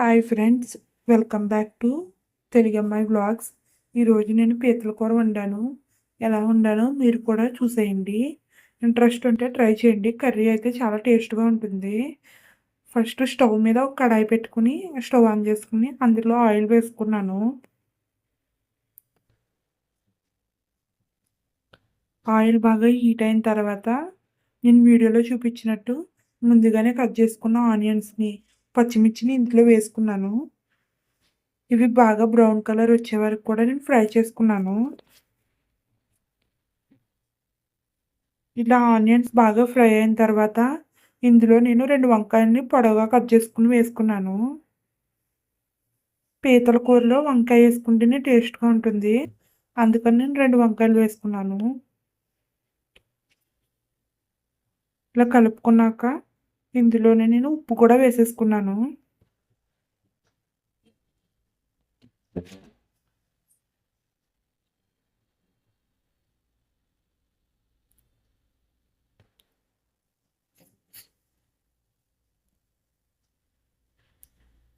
Hi friends welcome back to తెలుగమ్మాయి blogs ఈరోజు నేను పీతల కూర వండాను. ఎలా వండానో మీరు కూడా చూసేయండి. ఇంట్రెస్ట్ ఉంటే ట్రై చేయండి. కర్రీ అయితే చాలా టేస్ట్గా ఉంటుంది. ఫస్ట్ స్టవ్ మీద ఒక కడాయి పెట్టుకుని స్టవ్ ఆన్ చేసుకుని అందులో ఆయిల్ వేసుకున్నాను. ఆయిల్ బాగా హీట్ అయిన తర్వాత నేను వీడియోలో చూపించినట్టు ముందుగానే కట్ చేసుకున్న ఆనియన్స్ని పచ్చిమిర్చిని ఇందులో వేసుకున్నాను. ఇవి బాగా బ్రౌన్ కలర్ వచ్చే వరకు కూడా నేను ఫ్రై చేసుకున్నాను. ఇలా ఆనియన్స్ బాగా ఫ్రై అయిన తర్వాత ఇందులో నేను రెండు వంకాయలని పొడవుగా కట్ చేసుకుని వేసుకున్నాను. పీతల కూరలో వంకాయ వేసుకుంటేనే టేస్ట్గా ఉంటుంది. అందుకని నేను రెండు వంకాయలు వేసుకున్నాను. ఇలా కలుపుకున్నాక ఇందులోనే నేను ఉప్పు కూడా వేసేసుకున్నాను.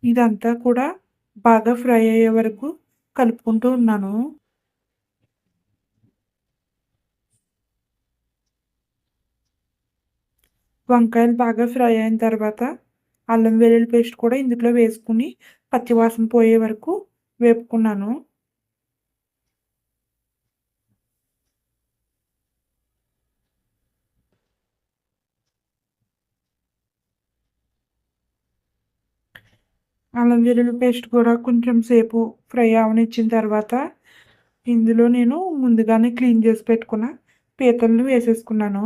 ఇదంతా కూడా బాగా ఫ్రై అయ్యే వరకు కలుపుకుంటూ ఉన్నాను. వంకాయలు బాగా ఫ్రై అయిన తర్వాత అల్లం వెల్లుల్లి పేస్ట్ కూడా ఇందులో వేసుకుని పచ్చివాసన పోయే వరకు వేపుకున్నాను. అల్లం వెల్లుల్లి పేస్ట్ కూడా కొంచెం సేపు ఫ్రై అవనిచ్చిన తర్వాత ఇందులో నేను ముందుగానే క్లీన్ చేసి పెట్టుకున్న పీతలను వేసేసుకున్నాను.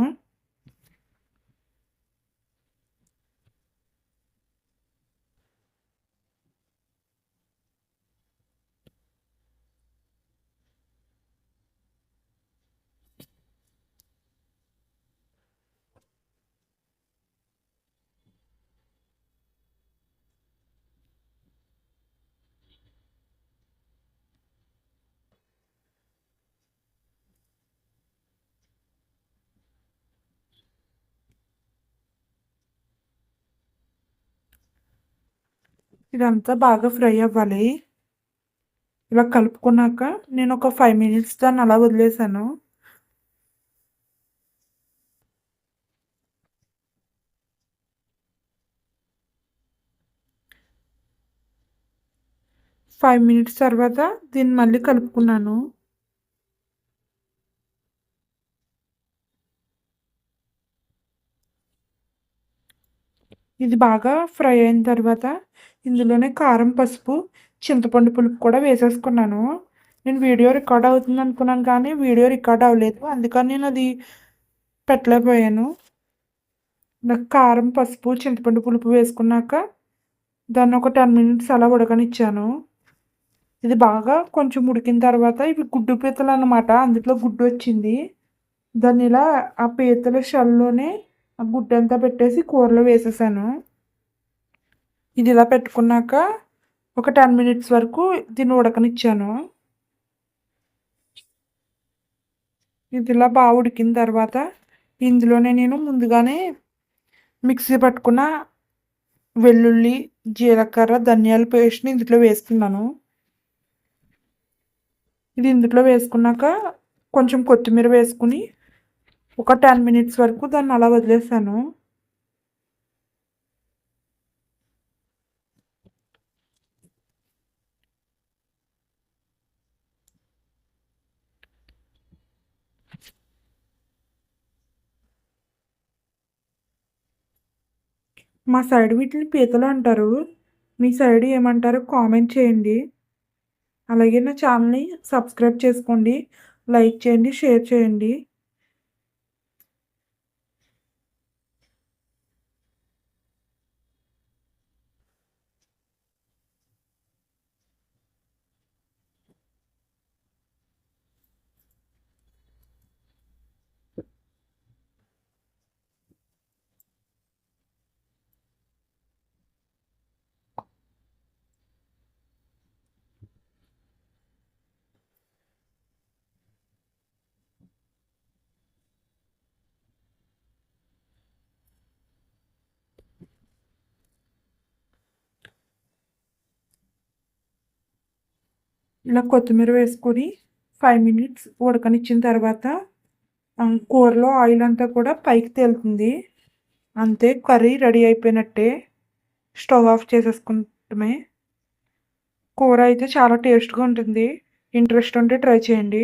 ఇదంతా బాగా ఫ్రై అవ్వాలి. ఇలా కలుపుకున్నాక నేను ఒక ఫైవ్ మినిట్స్ దాన్ని అలా వదిలేసాను. ఫైవ్ మినిట్స్ తర్వాత దీన్ని మళ్ళీ కలుపుకున్నాను. ఇది బాగా ఫ్రై అయిన తర్వాత ఇందులోనే కారం పసుపు చింతపండు పులుపు కూడా వేసేసుకున్నాను. నేను వీడియో రికార్డ్ అవుతుంది అనుకున్నాను కానీ వీడియో రికార్డ్ అవ్వలేదు. అందుకని నేను అది పెట్టలేకపోయాను. నాకు కారం పసుపు చింతపండు పులుపు వేసుకున్నాక దాన్ని ఒక టెన్ మినిట్స్ అలా ఉడకనిచ్చాను. ఇది బాగా కొంచెం ఉడికిన తర్వాత ఇవి గుడ్డు పీతలు అనమాట అందులో గుడ్డు వచ్చింది. దాన్ని ఇలా ఆ పీతల షల్లోనే ఆ గుడ్డంతా పెట్టేసి కూరలో వేసేసాను. ఇది ఇలా పెట్టుకున్నాక ఒక టెన్ మినిట్స్ వరకు దీన్ని ఉడకనిచ్చాను. ఇది ఇలా బాగా ఉడికిన తర్వాత ఇందులోనే నేను ముందుగానే మిక్సీ పట్టుకున్న వెల్లుల్లి జీలకర్ర ధనియాల పేస్ట్ని ఇందులో వేసుకున్నాను. ఇది ఇందులో వేసుకున్నాక కొంచెం కొత్తిమీర వేసుకుని ఒక టెన్ మినిట్స్ వరకు దాన్ని అలా వదిలేసాను. మా సైడ్ వీటిని పీతలు అంటారు. మీ సైడ్ ఏమంటారు కామెంట్ చేయండి. అలాగే నా ఛానల్ని సబ్స్క్రైబ్ చేసుకోండి. లైక్ చేయండి షేర్ చేయండి. ఇలా కొత్తిమీర వేసుకొని ఫైవ్ మినిట్స్ ఉడకనిచ్చిన తర్వాత కూరలో ఆయిల్ అంతా కూడా పైకి తేలుతుంది. అంతే కర్రీ రెడీ అయిపోయినట్టే. స్టవ్ ఆఫ్ చేసేసుకుంటమే. కూర అయితే చాలా టేస్ట్గా ఉంటుంది. ఇంట్రెస్ట్ ఉంటే ట్రై చేయండి.